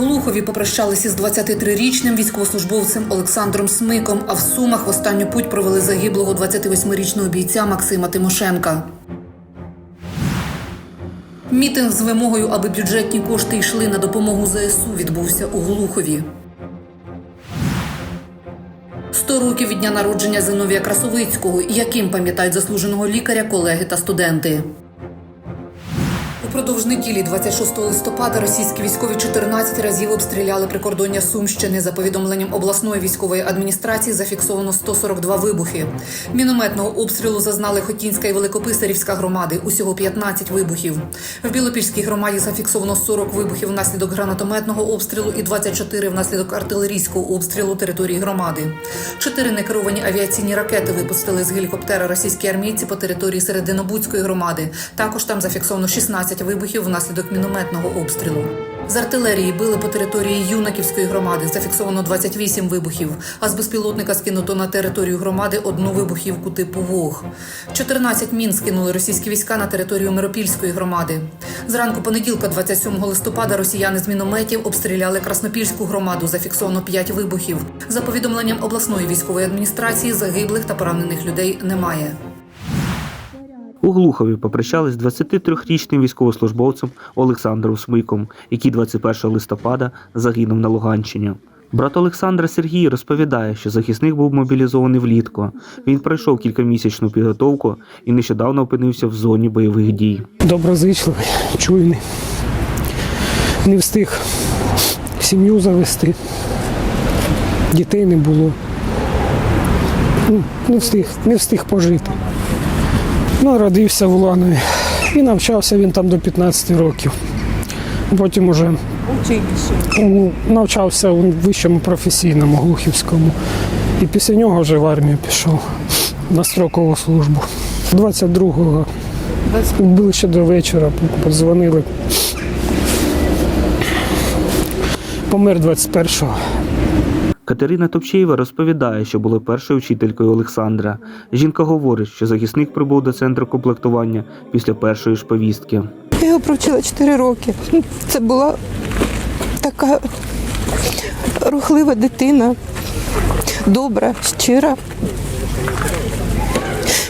Глухові попрощалися з 23-річним військовослужбовцем Олександром Смиком, а в Сумах в останню путь провели загиблого 28-річного бійця Максима Тимошенка. Мітинг з вимогою, аби бюджетні кошти йшли на допомогу ЗСУ, відбувся у Глухові. 100 років від дня народження Зиновія Красовицького, яким пам'ятають заслуженого лікаря колеги та студенти. Упродовж неділі 26 листопада російські військові 14 разів обстріляли прикордоння Сумщини. За повідомленням обласної військової адміністрації зафіксовано 142 вибухи. Мінометного обстрілу зазнали Хотінська і Великописарівська громади. Усього 15 вибухів. В Білопільській громаді зафіксовано 40 вибухів внаслідок гранатометного обстрілу і 24 внаслідок артилерійського обстрілу території громади. Чотири некеровані авіаційні ракети випустили з гелікоптера російські армійці по території Серединобудської громади. Також там зафіксовано 16 вибухів внаслідок мінометного обстрілу. З артилерії били по території Юнаківської громади. Зафіксовано 28 вибухів. А з безпілотника скинуто на територію громади одну вибухівку типу ВОГ. 14 мін скинули російські війська на територію Миропільської громади. Зранку понеділка, 27 листопада, росіяни з мінометів обстріляли Краснопільську громаду. Зафіксовано 5 вибухів. За повідомленням обласної військової адміністрації, загиблих та поранених людей немає. У Глухові попрощались з 23-річним військовослужбовцем Олександром Смиком, який 21 листопада загинув на Луганщині. Брат Олександра Сергій розповідає, що захисник був мобілізований влітку. Він пройшов кількамісячну підготовку і нещодавно опинився в зоні бойових дій. доброзичливий, чуйний. Не встиг сім'ю завести, дітей не було. Ну, Не встиг, не встиг пожити. Народився в Уланові і навчався він там до 15 років. Потім уже навчався у вищому професійному Глухівському. І після нього вже в армію пішов на строкову службу. 22-го ближче до вечора подзвонили. Помер 21-го. Катерина Топчеєва розповідає, що була першою вчителькою Олександра. Жінка говорить, що захисник прибув до центру комплектування після першої ж повістки. Я його провчила 4 роки. Це була така рухлива дитина, добра, щира.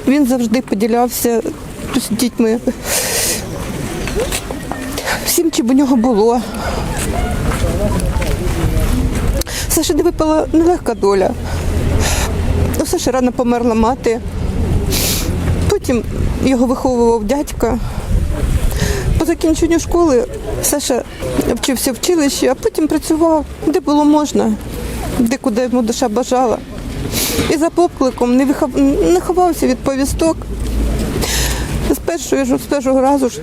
Він завжди поділявся з дітьми. Всім, чим у нього було. Саші не випала нелегка доля. У Саші рано померла мати. Потім його виховував дядька. По закінченню школи Саша вчився в училищі, а потім працював, де було можна, де куди йому душа бажала. І за покликом не ховався від повісток. З першого, ж- з першого разу ж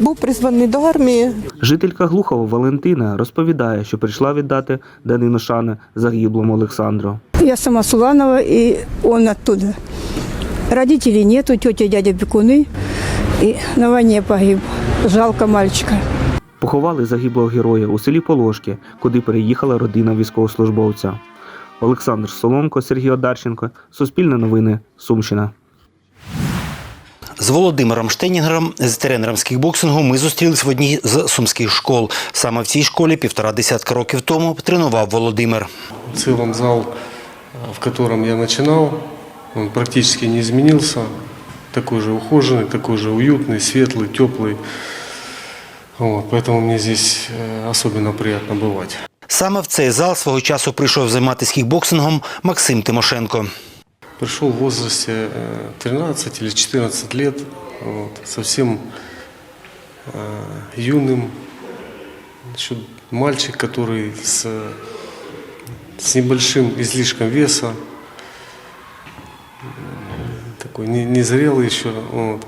був призваний до армії. Жителька Глухова Валентина розповідає, що прийшла віддати данину шани загиблому Олександру. Я сама с Уланова, и он оттуда. Родителей нету, тетя дядя пекуны. И на войне погиб. Жалко мальчика. Поховали загиблого героя у селі Положки, куди переїхала родина військовослужбовця. Олександр Соломко, Сергій Одарченко, Суспільне новини, Сумщина. З Володимиром Штенінгером, з тренером з кікбоксингу, ми зустрілись в одній з сумських школ. Саме в цій школі півтора десятка років тому тренував Володимир. В целом зал, э, в котором я начинал, он практически не изменился. Такой же ухоженный, такой же уютный, светлый, теплый. Вот, поэтому мне здесь э, особенно приятно бывать. Саме в цей зал свого часу прийшов займатися кікбоксингом Максим Тимошенко. Пришел в возрасте э, 13 или 14 лет, вот, совсем э, юным, еще мальчик, который с, с небольшим излишком веса, такой не- незрелый еще. Вот.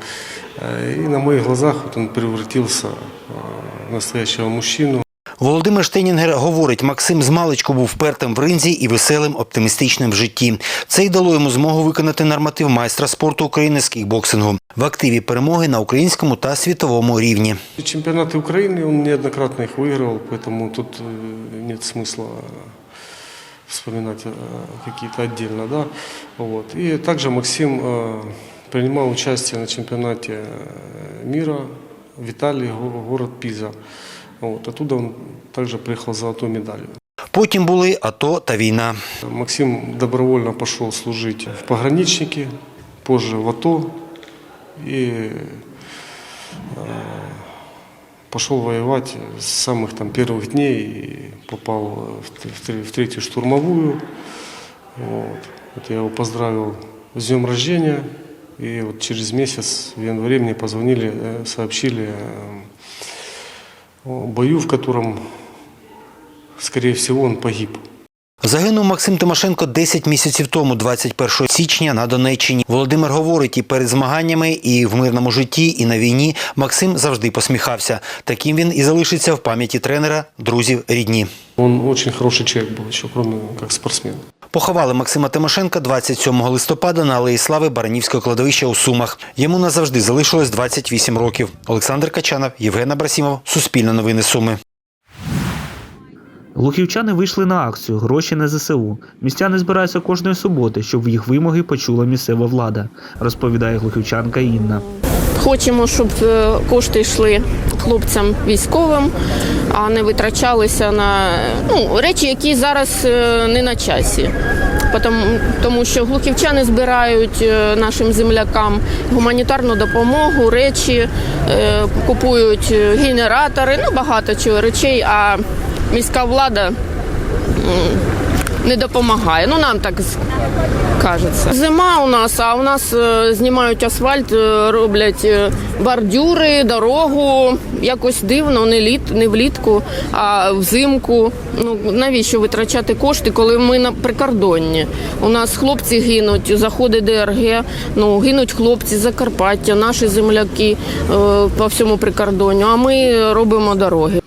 Э, И на моих глазах вот он превратился э, в настоящего мужчину. Володимир Штенінгер говорить, Максим з маличку був впертим в ринзі і веселим, оптимістичним в житті. Це й дало йому змогу виконати норматив майстра спорту України з кікбоксингу в активі перемоги на українському та світовому рівні. Чемпионаты Украины он неоднократно их выигрывал, поэтому тут э, нет смысла вспоминать э, какие-то отдельно, да. Вот. И также Максим э, принимал участие на чемпионате э, мира в Италии, го- город Пиза. Вот, оттуда он также приехал с золотой медалью. Потім були АТО та війна. Максим добровольно пошел служить в пограничнике, позже в АТО и э, пошел воевать с самых там первых дней и попал в, т- в тре- в третью штурмовую. Вот. Вот я его поздравил с днем рождения. И вот через месяц в январе мне позвонили, э, сообщили э, о бою, в котором, скорее всего, он погиб. Загинув Максим Тимошенко 10 місяців тому, 21 січня, на Донеччині. Володимир говорить, і перед змаганнями, і в мирному житті, і на війні Максим завжди посміхався. Таким він і залишиться в пам'яті тренера, друзів, рідні. Он очень хороший человек был еще, кроме как спортсмен. Поховали Максима Тимошенка 27 листопада на Алеї Слави Баранівського кладовища у Сумах. Йому назавжди залишилось 28 років. Олександр Качанов, Євген Абрасімов, Суспільне новини Суми. Лухівчани вийшли на акцію Гроші на ЗСУ. Містяни збираються кожної суботи, щоб їх вимоги почула місцева влада, розповідає глухівчанка Інна. Хочемо, щоб е, кошти йшли хлопцям військовим, а не витрачалися на ну, речі, які зараз е, не на часі. Тому, що глухівчани збирають е, нашим землякам гуманітарну допомогу, речі, купують генератори, ну багато чого речей, а міська влада не допомагає. Ну нам так кажеться. Зима у нас, а у нас е, знімають асфальт, е, роблять е, бордюри, дорогу. Якось дивно, не літ, не влітку, а взимку. Ну навіщо витрачати кошти, коли ми на прикордонні? У нас хлопці гинуть, заходить ДРГ, ну гинуть хлопці Закарпаття, наші земляки по всьому прикордонню. А ми робимо дороги.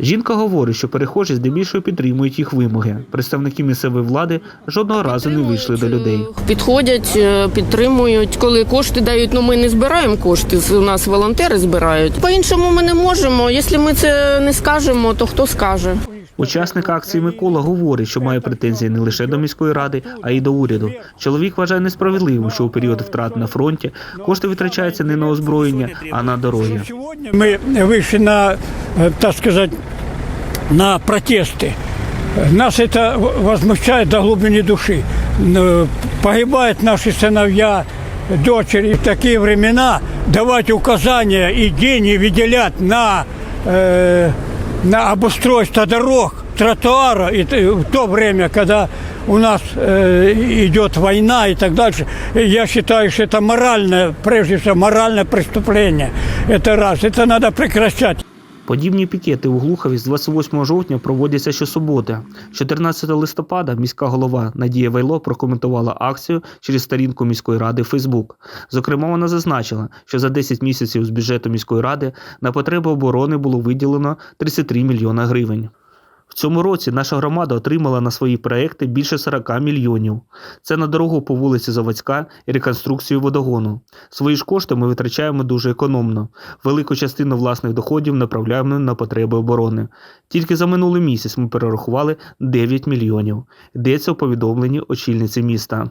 Жінка говорить, що перехожі здебільшого підтримують їх вимоги. Представники місцевої влади жодного разу не вийшли до людей. Підходять, е, підтримують. Коли кошти дають, ну ми не збираємо кошти. У нас волонтери збирають. По-іншому ми не можемо. Якщо ми це не скажемо, то хто скаже? Учасник акції Микола говорить, що має претензії не лише до міської ради, а й до уряду. Чоловік вважає несправедливим, що у період втрат на фронті кошти витрачаються не на озброєння, а на дороги. Мы вышли на, э, так сказать, на протесты. Нас это возмущает до глубины души. Н- Погибают наши сыновья, дочери. В такие времена давать указания и деньги выделять на, э, на обустройство дорог, тротуара, и т- в то время, когда у нас э, идет война и так дальше, я считаю, что это моральное, прежде всего, моральное преступление. Это раз. Это надо прекращать. Подібні пікети у Глухові з 28 жовтня проводяться щосуботи. 14 листопада міська голова Надія Вайло прокоментувала акцію через сторінку міської ради Фейсбук. Зокрема, вона зазначила, що за 10 місяців з бюджету міської ради на потреби оборони було виділено 33 мільйона гривень. В цьому році наша громада отримала на свої проекти більше 40 мільйонів. Це на дорогу по вулиці Заводська і реконструкцію водогону. Свої ж кошти ми витрачаємо дуже економно. Велику частину власних доходів направляємо на потреби оборони. Тільки за минулий місяць ми перерахували 9 мільйонів. Йдеться у повідомленні очільниці міста.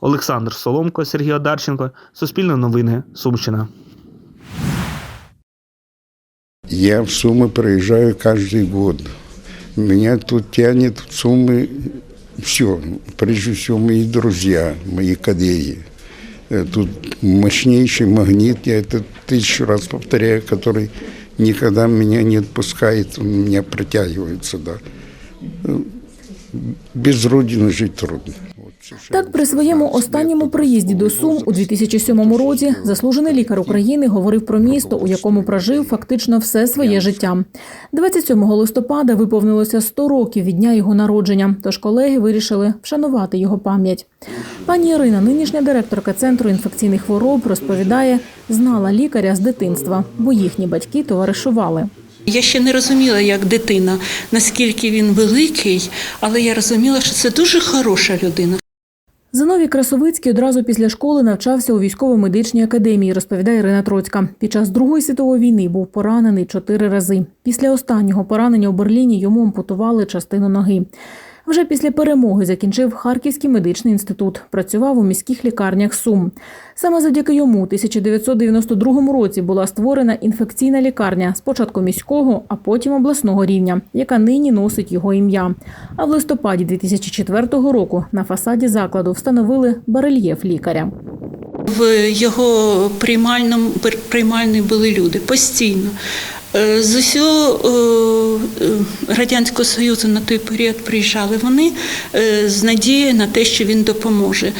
Олександр Соломко, Сергій Одарченко, Суспільне новини, Сумщина. Я в Сумы приезжаю каждый год. Меня тут тянет в Сумы все. Прежде всего, мои друзья, мои коллеги. Э, Тут мощнейший магнит, я это тысячу раз повторяю, который никогда меня не отпускает, он меня притягивает сюда. Э, Без Родины жить трудно. Так, при своєму останньому приїзді до Сум у 2007 році заслужений лікар України говорив про місто, у якому прожив фактично все своє життя. 27 листопада виповнилося 100 років від дня його народження. Тож колеги вирішили вшанувати його пам'ять. Пані Ірина, нинішня директорка центру інфекційних хвороб, розповідає, знала лікаря з дитинства, бо їхні батьки товаришували. Я ще не розуміла, як дитина, наскільки він великий, але я розуміла, що це дуже хороша людина. Зиновій Красовицький одразу після школи навчався у військово-медичній академії, розповідає Ірина Троцька. Під час Другої світової війни був поранений чотири рази. Після останнього поранення у Берліні йому ампутували частину ноги. Вже після перемоги закінчив Харківський медичний інститут, працював у міських лікарнях Сум. Саме завдяки йому у 1992 році була створена інфекційна лікарня спочатку міського, а потім обласного рівня, яка нині носить його ім'я. А в листопаді 2004 року на фасаді закладу встановили барельєф лікаря. В його приймальному приймальні були люди постійно. Е, З усього е, Радянського Союзу на той період приїжджали вони е, з надією на те, що він допоможе.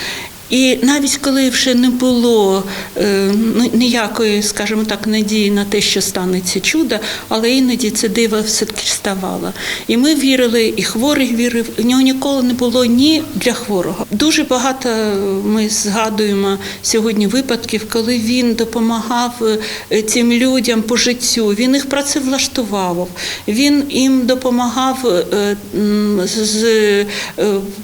І навіть коли вже не було е, ну, ніякої, скажімо так, надії на те, що станеться чудо, але іноді це диво все-таки ставало. І ми вірили, і хворий вірив. У нього ніколи не було ні для хворого. Дуже багато ми згадуємо сьогодні випадків, коли він допомагав е, цим людям по життю. Він їх працевлаштував, він їм допомагав е, з-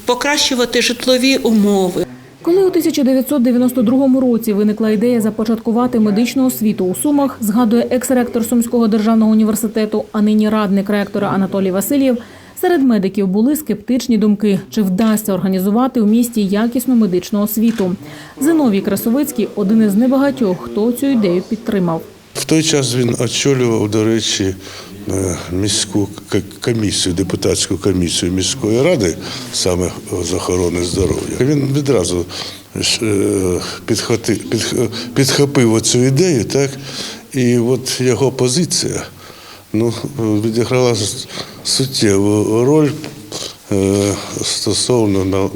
покращувати житлові умови. Коли у 1992 році виникла ідея започаткувати медичну освіту у Сумах, згадує екс-ректор Сумського державного університету, а нині радник ректора Анатолій Васильєв, серед медиків були скептичні думки, чи вдасться організувати у місті якісну медичну освіту. Зиновій Красовицький – один із небагатьох, хто цю ідею підтримав. В той час він очолював, до речі, міську комісію, депутатську комісію міської ради саме з охорони здоров'я. Він відразу е, підхопив оцю ідею, так? І от його позиція ну, відіграла суттєву роль е, стосовно на-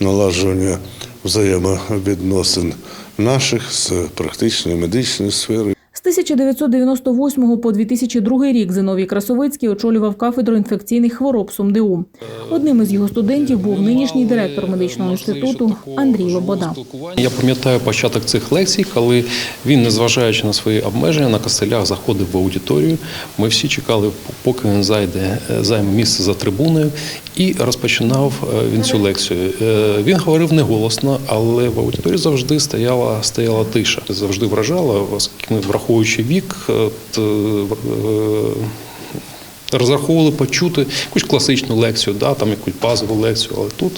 налагодження взаємовідносин наших з практичної медичної сфери. З 1998 по 2002 рік Зиновій Красовицький очолював кафедру інфекційних хвороб СумДУ. Одним із його студентів був нинішній директор медичного інституту Андрій Лобода. Я пам'ятаю початок цих лекцій, коли він, незважаючи на свої обмеження, на костелях заходив в аудиторію. Ми всі чекали, поки він зайде, займе місце за трибуною, і розпочинав е, він цю лекцію. Е, Він говорив неголосно, але в аудиторії завжди стояла, стояла тиша. Завжди вражала, оскільки враховуючи вік, е, е, розраховували почути якусь класичну лекцію, да, там якусь базову лекцію, але тут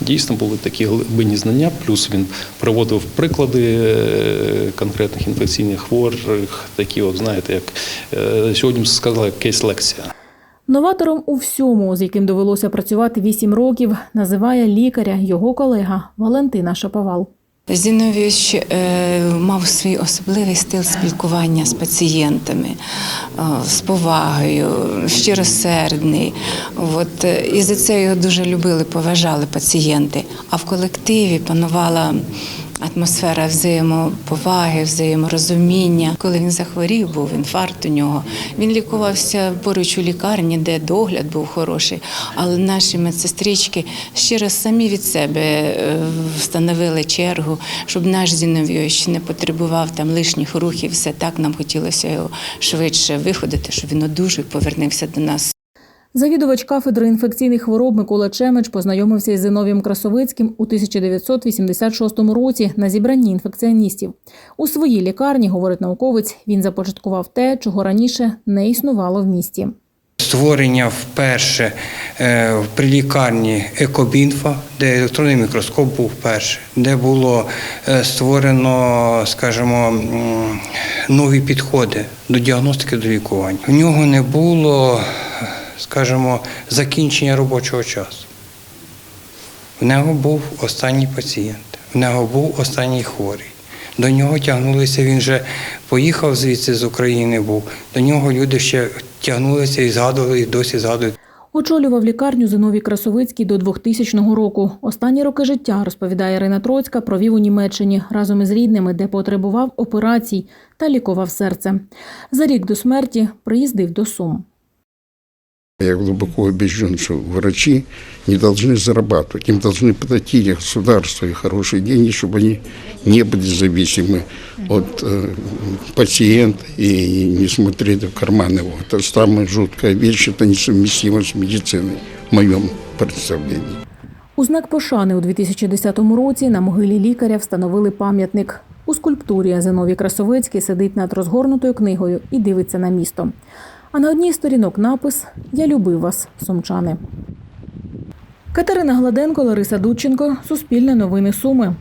дійсно були такі глибинні знання, плюс він приводив приклади е, конкретних інфекційних хворих, такі, от знаєте, як сьогодні сказали, кейс-лекція. Новатором у всьому, з яким довелося працювати 8 років, називає лікаря його колега Валентина Шаповал. Зіновійович е, мав свій особливий стиль спілкування з пацієнтами, е, з повагою, щиросердний. От, е, і за це його дуже любили, поважали пацієнти. А в колективі панувала атмосфера взаємоповаги, взаєморозуміння. Коли він захворів, був інфаркт у нього. Він лікувався поруч у лікарні, де догляд був хороший. Але наші медсестрички щиро самі від себе е, встановили чергу, щоб наш Зіновійович не потребував там лишніх рухів. Все так нам хотілося його швидше виходити, щоб він одужав повернувся до нас. Завідувач кафедри інфекційних хвороб Микола Чемич познайомився із Зиновієм Красовицьким у 1986 році на зібранні інфекціоністів. У своїй лікарні, говорить науковець, він започаткував те, чого раніше не існувало в місті. Створення вперше е, при лікарні екобінфа, де електронний мікроскоп був вперше, де було е, створено, скажімо, нові підходи до діагностики до лікування. В нього не було, скажімо, закінчення робочого часу. В нього був останній пацієнт, в нього був останній хворий. До нього тягнулися, він вже поїхав звідси з України був. До нього люди ще тягнулися і згадували, і досі згадують. Очолював лікарню Зиновій Красовицький до 2000 року. Останні роки життя, розповідає Ірина Троцька, провів у Німеччині разом із рідними, де потребував операцій та лікував серце. За рік до смерті приїздив до Сум. Я глубоко убежден, что врачи не должны зарабатывать. Им должны платить государство и хорошие деньги, чтобы они не были зависимы от э, пациента и не смотрели в карман его. Это самая жуткая вещь, это несовместимо с медициной, в моем представлении. У знак пошани у 2010 році на могилі лікаря встановили пам'ятник. У скульптурі Зиновій Красовицький сидить над розгорнутою книгою і дивиться на місто. А на одній з сторінок напис Я любив вас, сумчани. Катерина Гладенко, Лариса Дудченко, Суспільне новини Суми.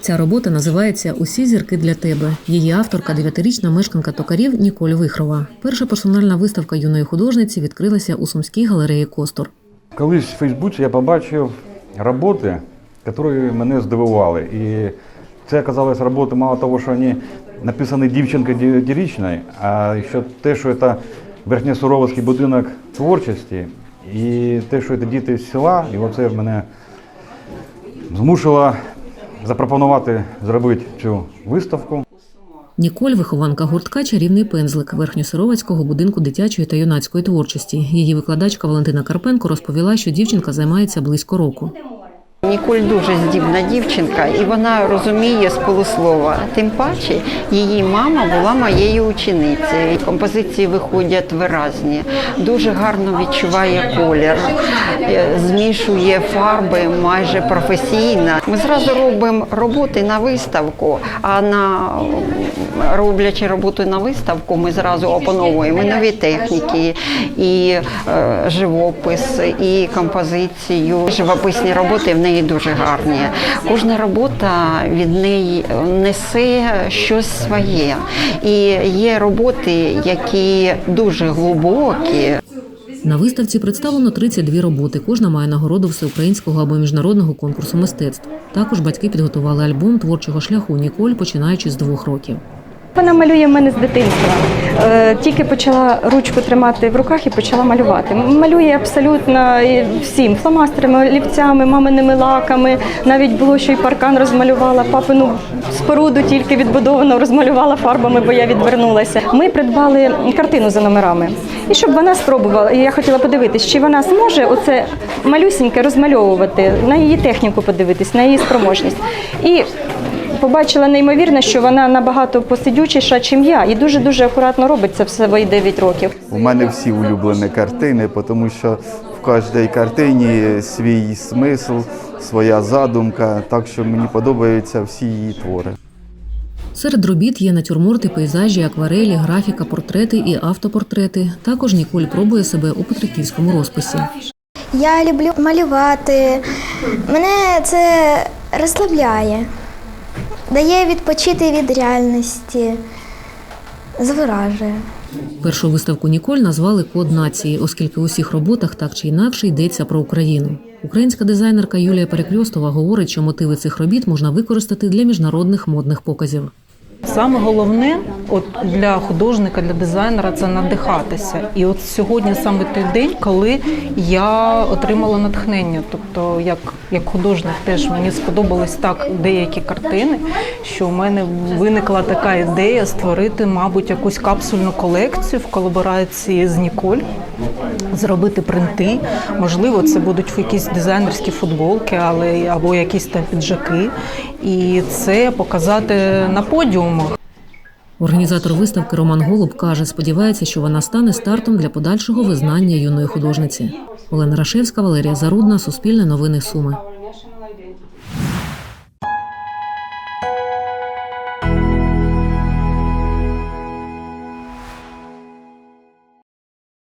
Ця робота називається Усі зірки для тебе. Її авторка дев'ятирічна мешканка токарів Ніколь Вихрова. Перша персональна виставка юної художниці відкрилася у Сумській галереї Костор. Колись в Фейсбуці я побачив роботи, які мене здивували. І це оказалось роботи мало того, що вони написані дівчинкою дев'ятирічною, а ще те, що це Верхньосуровський будинок творчості, і те, що це діти з села, і оце мене змусило запропонувати зробити цю виставку. Ніколь вихованка гуртка Чарівний пензлик Верхньосировацького будинку дитячої та юнацької творчості. Її викладачка Валентина Карпенко розповіла, що дівчинка займається близько року. Ніколь дуже здібна дівчинка, і вона розуміє з полуслова. Тим паче, її мама була моєю ученицею. Композиції виходять виразні, дуже гарно відчуває колір, е, змішує фарби майже професійно. Ми зразу робимо роботи на виставку, а на роблячи роботу на виставку, ми зразу опановуємо нові техніки, і е, живопис, і композицію. Живописні роботи в неї дуже гарні. Кожна робота від неї несе щось своє. І є роботи, які дуже глибокі. На виставці представлено 32 роботи. Кожна має нагороду всеукраїнського або міжнародного конкурсу мистецтв. Також батьки підготували альбом творчого шляху Ніколь, починаючи з двох років. Вона малює мене з дитинства. Е, Тільки почала ручку тримати в руках і почала малювати. Малює абсолютно всім фломастерами, олівцями, маминими лаками. Навіть було, що і паркан розмалювала, папину споруду тільки відбудовано розмалювала фарбами, бо я відвернулася. Ми придбали картину за номерами. І щоб вона спробувала, я хотіла подивитись, чи вона зможе оце малюсіньке розмальовувати, на її техніку подивитись, на її спроможність. І побачила неймовірно, що вона набагато посидючіша, чим я, і дуже дуже акуратно робить це все свої 9 років. У мене всі улюблені картини, тому що в кожній картині свій смисл, своя задумка. Так що мені подобаються всі її твори. Серед робіт є натюрморти, пейзажі, акварелі, графіка, портрети і автопортрети. Також Ніколь пробує себе у петриківському розписі. Я люблю малювати. Мене це розслабляє, дає відпочити від реальності, звиражує. Першу виставку Ніколь назвали Код нації, оскільки у всіх роботах так чи інакше йдеться про Україну. Українська дизайнерка Юлія Перекльостова говорить, що мотиви цих робіт можна використати для міжнародних модних показів. Саме головне, от для художника, для дизайнера це надихатися. І от сьогодні саме той день, коли я отримала натхнення. Тобто, як, як художник, теж мені сподобались так деякі картини, що в мене виникла така ідея створити, мабуть, якусь капсульну колекцію в колаборації з Ніколь, зробити принти. Можливо, це будуть якісь дизайнерські футболки, але або якісь там піджаки. І це показати на подіумах. Організатор виставки Роман Голуб каже, сподівається, що вона стане стартом для подальшого визнання юної художниці. Олена Рашевська, Валерія Зарудна, Суспільне новини Суми.